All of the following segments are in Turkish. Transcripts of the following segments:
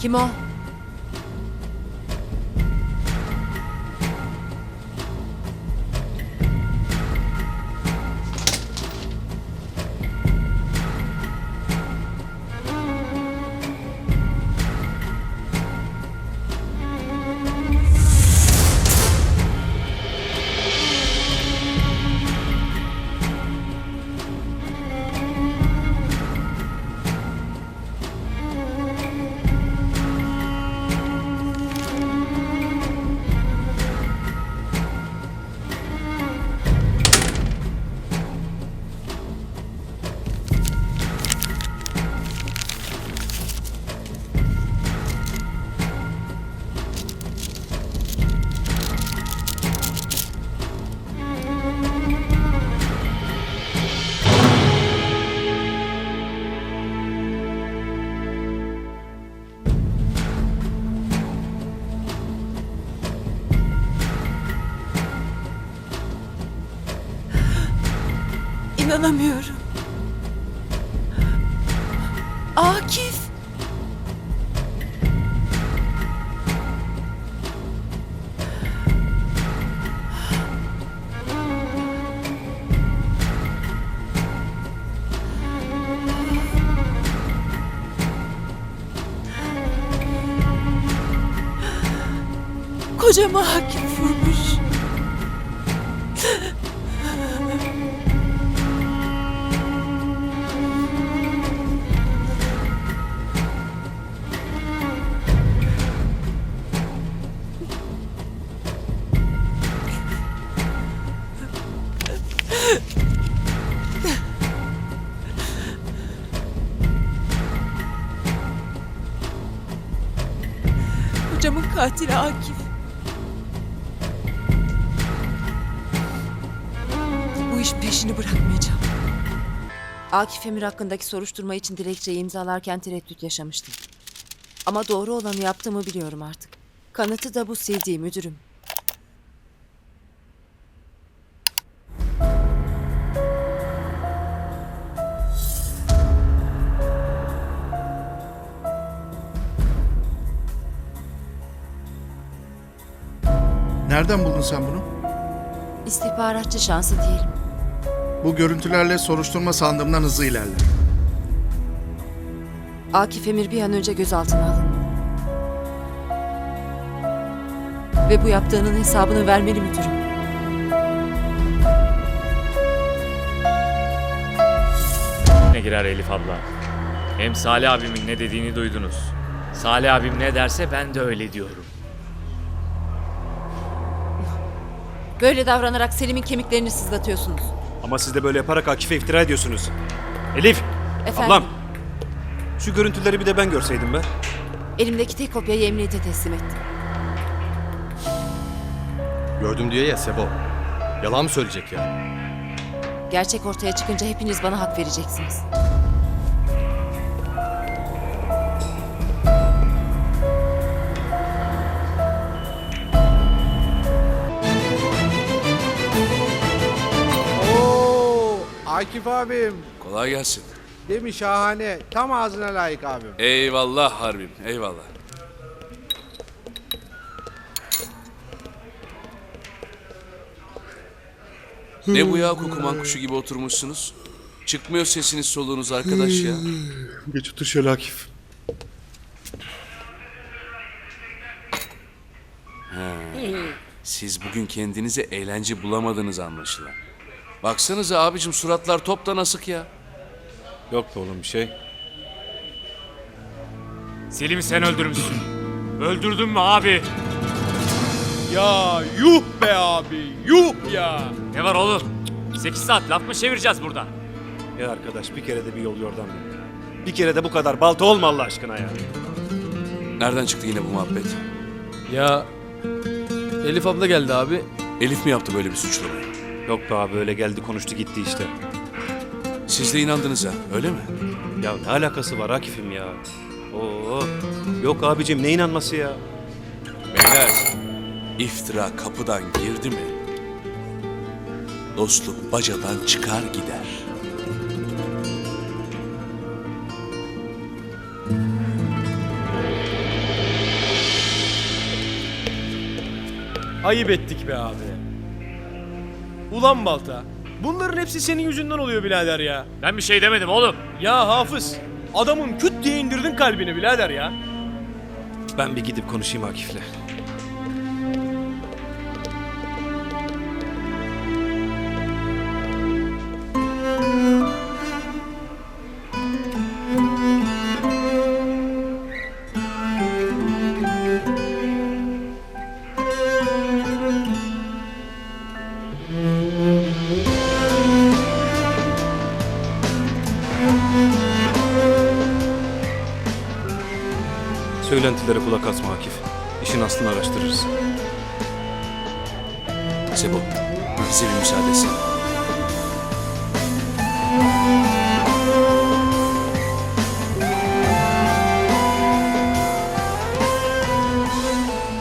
Kim o? İnanamıyorum. Akif. Kocama Akif Kocamın katili Akif. Bu iş peşini bırakmayacağım. Akif Emir hakkındaki soruşturma için dilekçeyi imzalarken tereddüt yaşamıştım. Ama doğru olanı yaptığımı biliyorum artık. Kanıtı da bu CD müdürüm. Nereden buldun sen bunu? İstihbaratçı şansı diyelim. Bu görüntülerle soruşturma sandığımdan hızlı ilerler. Akif Emir bir an önce gözaltına alındı. Ve bu yaptığının hesabını vermeli müdürüm. Ne girer Elif abla. Hem Salih abimin ne dediğini duydunuz. Salih abim ne derse ben de öyle diyorum. Böyle davranarak Selim'in kemiklerini sızlatıyorsunuz. Ama siz de böyle yaparak Akif'e iftira ediyorsunuz. Elif! Efendim? Ablam! Şu görüntüleri bir de ben görseydim be. Elimdeki tek kopyayı emniyete teslim ettim. Gördüm diyor ya Sebo. Yalan mı söyleyecek ya? Gerçek ortaya çıkınca hepiniz bana hak vereceksiniz. Akif abim. Kolay gelsin. Değil mi şahane? Tam ağzına layık abim. Eyvallah harbim eyvallah. Ne bu ya kukuman kuşu gibi oturmuşsunuz? Çıkmıyor sesiniz soluğunuz arkadaş ya. Geç otur şöyle Akif. Siz bugün kendinize eğlence bulamadınız anlaşılan. Baksanıza abicim suratlar toptan asık ya. Yok be oğlum bir şey. Selim'i sen öldürmüşsün. Öldürdün mü abi? Ya yuh be abi yuh ya. Ne var oğlum? 8 saat laf mı çevireceğiz burada? Ya arkadaş bir kere de bir yol yordan bil. Bir kere de bu kadar balta olma Allah aşkına ya. Nereden çıktı yine bu muhabbet? Ya Elif abla geldi abi. Elif mi yaptı böyle bir suçlamayı? Yok be abi öyle geldi konuştu gitti işte. Siz de inandınız ha öyle mi? Ya ne alakası var Akif'im ya? Oo. Yok abicim ne inanması ya? Beyler iftira kapıdan girdi mi? Dostluk bacadan çıkar gider. Ayıp ettik be abi. Ulan Balta. Bunların hepsi senin yüzünden oluyor birader ya. Ben bir şey demedim oğlum. Ya Hafız. Adamın küt diye indirdin kalbini birader ya. Ben bir gidip konuşayım Akif'le.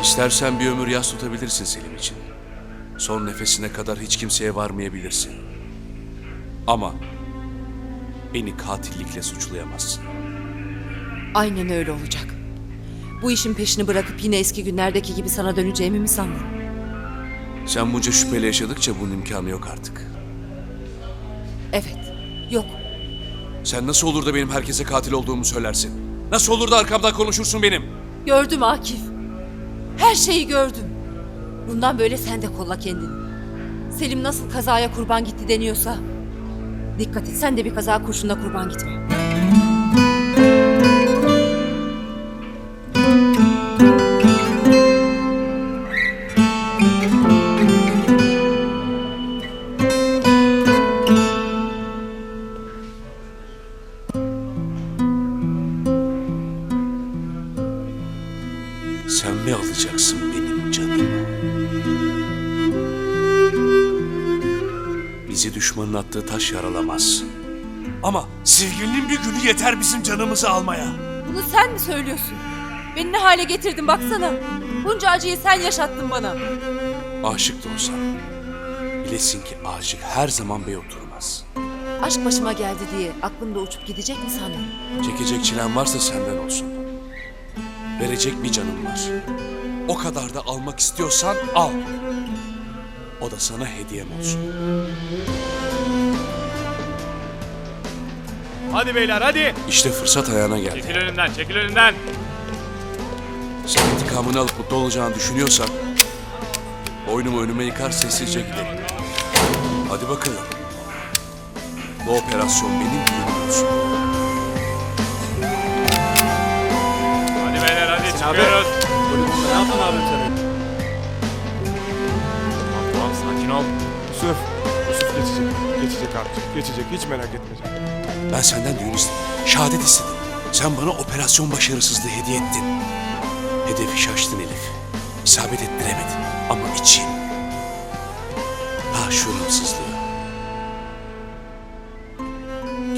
İstersen bir ömür yas tutabilirsin Selim için. Son nefesine kadar hiç kimseye varmayabilirsin. Ama beni katillikle suçlayamazsın. Aynen öyle olacak. Bu işin peşini bırakıp yine eski günlerdeki gibi sana döneceğimi mi sandın? Sen bunca şüpheyle yaşadıkça bunun imkanı yok artık. Evet. Yok. Sen nasıl olur da benim herkese katil olduğumu söylersin? Nasıl olur da arkamdan konuşursun benim? Gördüm Akif. Her şeyi gördüm. Bundan böyle sen de kolla kendini. Selim nasıl kazaya kurban gitti deniyorsa... Dikkat et sen de bir kaza kurşunla kurban gitme. Sevgilinin bir günü yeter bizim canımızı almaya. Bunu sen mi söylüyorsun? Beni ne hale getirdin baksana. Bunca acıyı sen yaşattın bana. Aşık da olsan. Bilesin ki aşık her zaman bey oturmaz. Aşk başıma geldi diye aklımda uçup gidecek mi sandın? Çekecek çilen varsa senden olsun. Verecek bir canım var. O kadar da almak istiyorsan al. O da sana hediyem olsun. Hadi beyler hadi. İşte fırsat ayağına geldi. Çekil önümden, çekil önümden. Sen intikamını alıp mutlu olacağını düşünüyorsan boynumu önüme yıkar sessizce giderim. Hadi bakalım. Bu operasyon benim düğünüm olsun. Hadi beyler hadi abi. çıkıyoruz. Ne yaptın abim sen? Tamam, tamam sakin ol. Yusuf, Yusuf geçecek. Geçecek artık. Geçecek. Hiç merak etme canım. Ben senden düğün istedim. Şehadet istedim. Sen bana operasyon başarısızlığı hediye ettin. Hedefi şaştın Elif. İsabet ettiremedin. Ama için... Ah şuramsızlığı.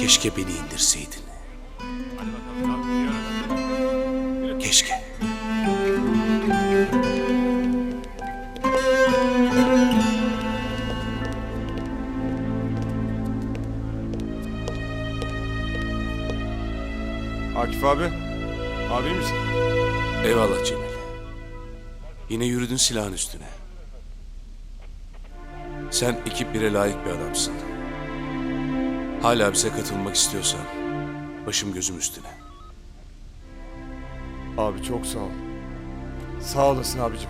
Keşke beni indirseydin. Akif abi. Abi misin? Eyvallah Cemil. Yine yürüdün silahın üstüne. Sen ekip bire layık bir adamsın. Hala bize katılmak istiyorsan başım gözüm üstüne. Abi çok sağ ol. Sağ olasın abicim.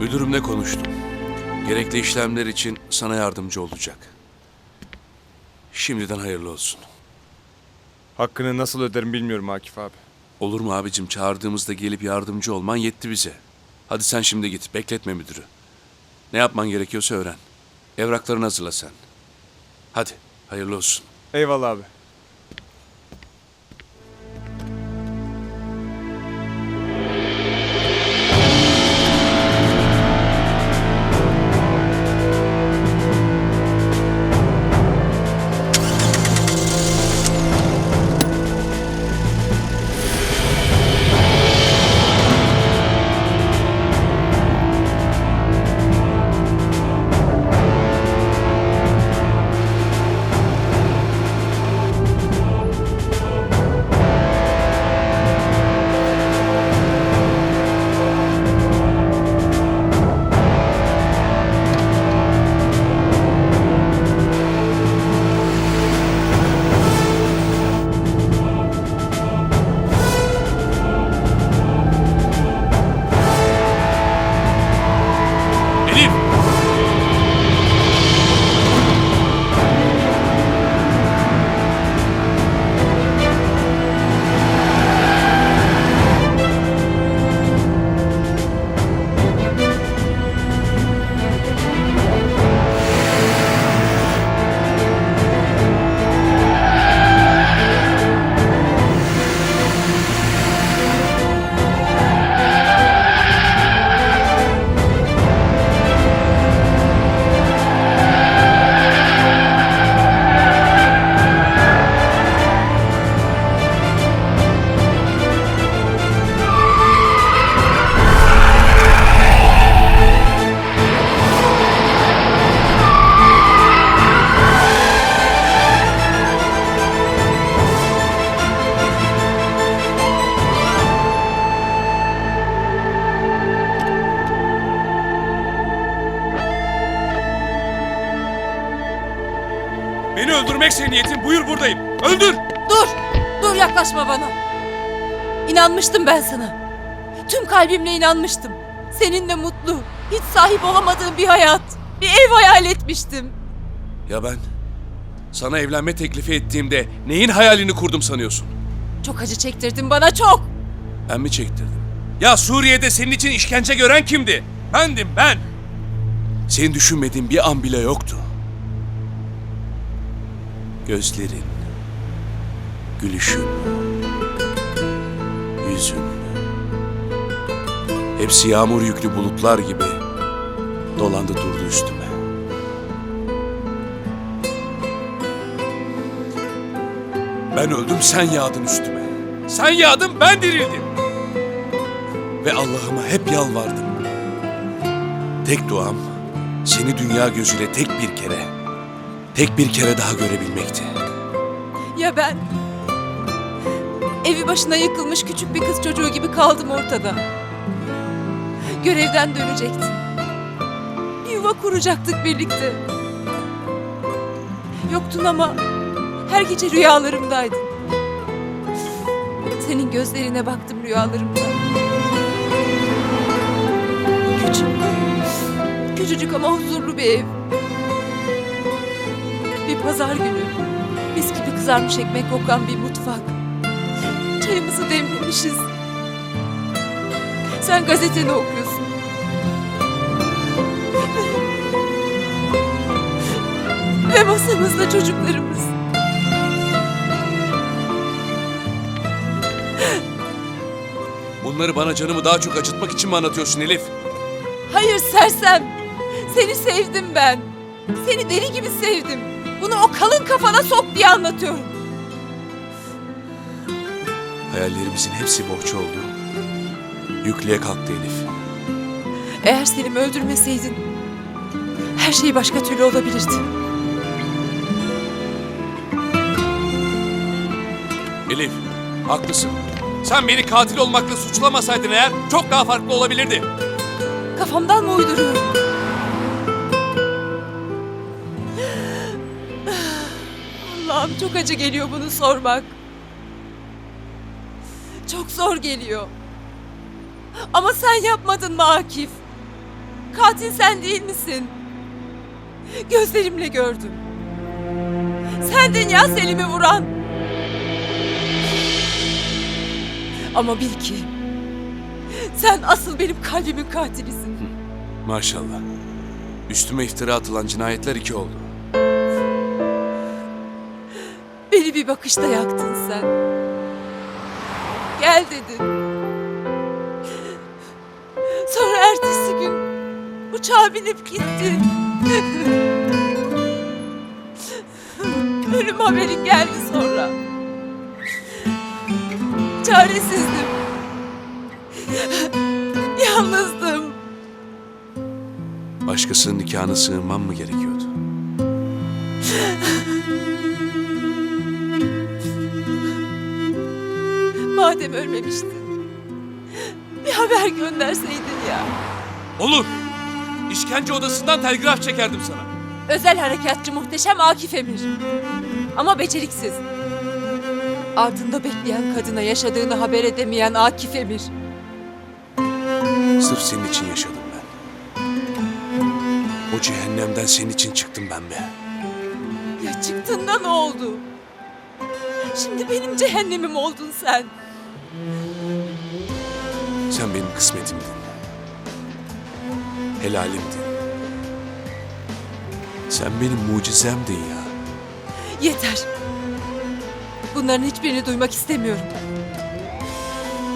Müdürümle konuştum. Gerekli işlemler için sana yardımcı olacak. Şimdiden hayırlı olsun. Hakkını nasıl öderim bilmiyorum Akif abi. Olur mu abicim çağırdığımızda gelip yardımcı olman yetti bize. Hadi sen şimdi git bekletme müdürü. Ne yapman gerekiyorsa öğren. Evraklarını hazırla sen. Hadi hayırlı olsun. Eyvallah abi. Beni öldürmekse niyetin buyur buradayım. Öldür! Dur! Dur yaklaşma bana. İnanmıştım ben sana. Tüm kalbimle inanmıştım. Seninle mutlu, hiç sahip olamadığım bir hayat, bir ev hayal etmiştim. Ya ben sana evlenme teklifi ettiğimde neyin hayalini kurdum sanıyorsun? Çok acı çektirdin bana çok. Ben mi çektirdim? Ya Suriye'de senin için işkence gören kimdi? Bendim ben. Senin düşünmediğin bir an bile yoktu. Gözlerin, gülüşün, yüzün. Hepsi yağmur yüklü bulutlar gibi dolandı durdu üstüme. Ben öldüm sen yağdın üstüme. Sen yağdın ben dirildim. Ve Allah'ıma hep yalvardım. Tek duam seni dünya gözüyle tek bir kere, tek bir kere daha görebilmekti. Ya ben? Evi başına yıkılmış küçük bir kız çocuğu gibi kaldım ortada. Görevden dönecektin. Bir yuva kuracaktık birlikte. Yoktun ama her gece rüyalarımdaydın. Senin gözlerine baktım rüyalarımda. Küçük, küçücük ama huzurlu bir ev. Pazar günü. Mis gibi kızarmış ekmek kokan bir mutfak. Çayımızı demlemişiz. Sen gazeteni okuyorsun. Ve masamızda çocuklarımız. Bunları bana canımı daha çok acıtmak için mi anlatıyorsun Elif? Hayır sersem. Seni sevdim ben. Seni deli gibi sevdim. Bunu o kalın kafana sok diye anlatıyorum. Hayallerimizin hepsi bohça oldu. Yüklüğe kalktı Elif. Eğer Selim'i öldürmeseydin her şey başka türlü olabilirdi. Elif, haklısın. Sen beni katil olmakla suçlamasaydın eğer çok daha farklı olabilirdi. Kafamdan mı uyduruyorum? Allah'ım çok acı geliyor bunu sormak. Çok zor geliyor. Ama sen yapmadın mı Akif? Katil sen değil misin? Gözlerimle gördüm. Sendin ya Selim'i vuran. Ama bil ki sen asıl benim kalbimin katilisin. Maşallah. Üstüme iftira atılan cinayetler iki oldu. Beni bir bakışta yaktın sen. Gel dedin. Sonra ertesi gün uçağa binip gittin. Ölüm haberin geldi sonra. Çaresizdim. Yalnızdım. Başkasının nikahına sığınmam mı gerekiyordu? Madem ölmemiştin. Bir haber gönderseydin ya. Olur. İşkence odasından telgraf çekerdim sana. Özel harekatçı muhteşem Akif Emir. Ama beceriksiz. Ardında bekleyen kadına yaşadığını haber edemeyen Akif Emir. Sırf senin için yaşadım ben. O cehennemden senin için çıktım ben be. Ya çıktığında ne oldu? Şimdi benim cehennemim oldun sen. Sen benim kısmetimdin. Helalimdin. Sen benim mucizemdin ya. Yeter. Bunların hiçbirini duymak istemiyorum.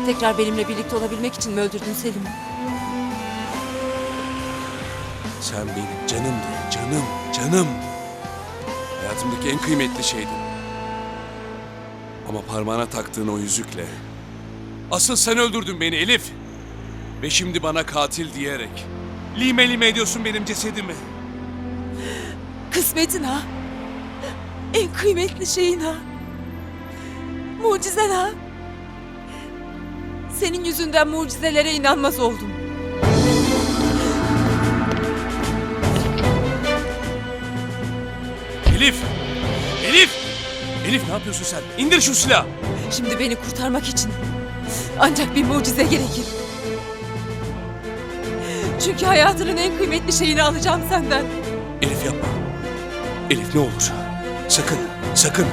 Tekrar benimle birlikte olabilmek için mi öldürdün Selim'i? Sen benim canımdın, canım, canım. Hayatımdaki en kıymetli şeydin. Ama parmağına taktığın o yüzükle... Asıl sen öldürdün beni Elif. Ve şimdi bana katil diyerek... Lime lime ediyorsun benim cesedimi. Kısmetin ha. En kıymetli şeyin ha. Mucizen ha. Senin yüzünden mucizelere inanmaz oldum. Elif! Elif! Elif ne yapıyorsun sen? İndir şu silahı. Şimdi beni kurtarmak için ancak bir mucize gerekir. Çünkü hayatının en kıymetli şeyini alacağım senden. Elif yapma. Elif ne olur. Sakın, sakın.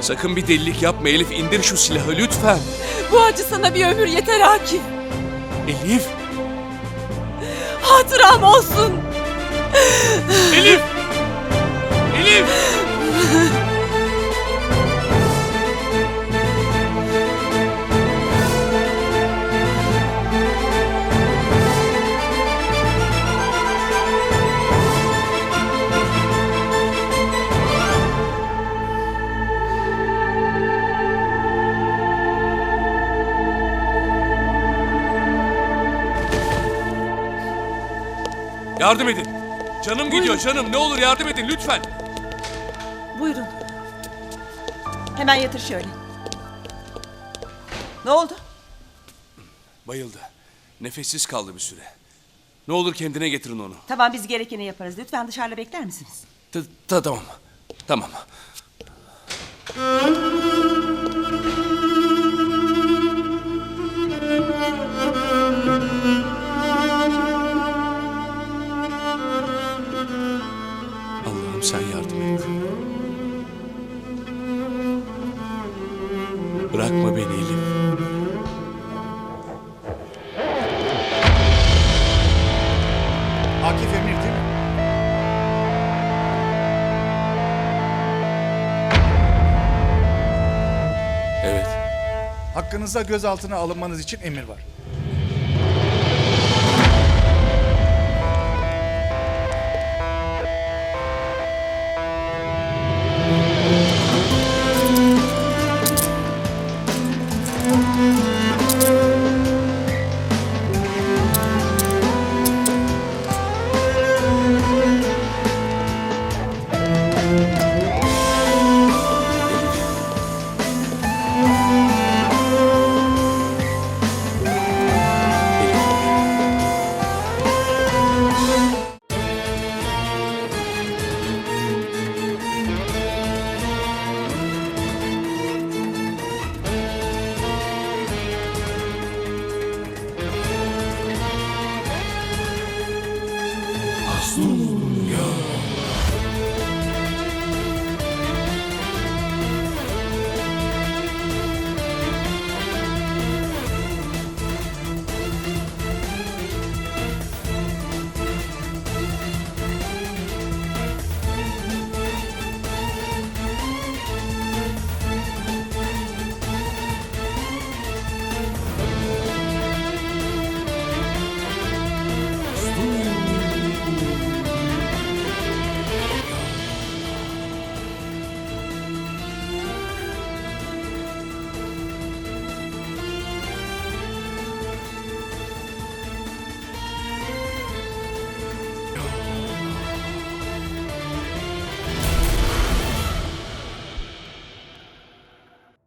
Sakın bir delilik yapma Elif. indir şu silahı lütfen. Bu acı sana bir ömür yeter Akif. Elif! Hatıram olsun. Elif! Elif! Yardım edin. Canım gidiyor canım. Ne olur yardım edin lütfen. Buyurun. Hemen yatır şöyle. Ne oldu? Bayıldı. Nefessiz kaldı bir süre. Ne olur kendine getirin onu. Tamam biz gerekeni yaparız. Lütfen dışarıda bekler misiniz? Ta- ta- tamam. Tamam. Bırakma beni Elif. Akif Emir değil mi? Evet. Hakkınızda gözaltına alınmanız için emir var.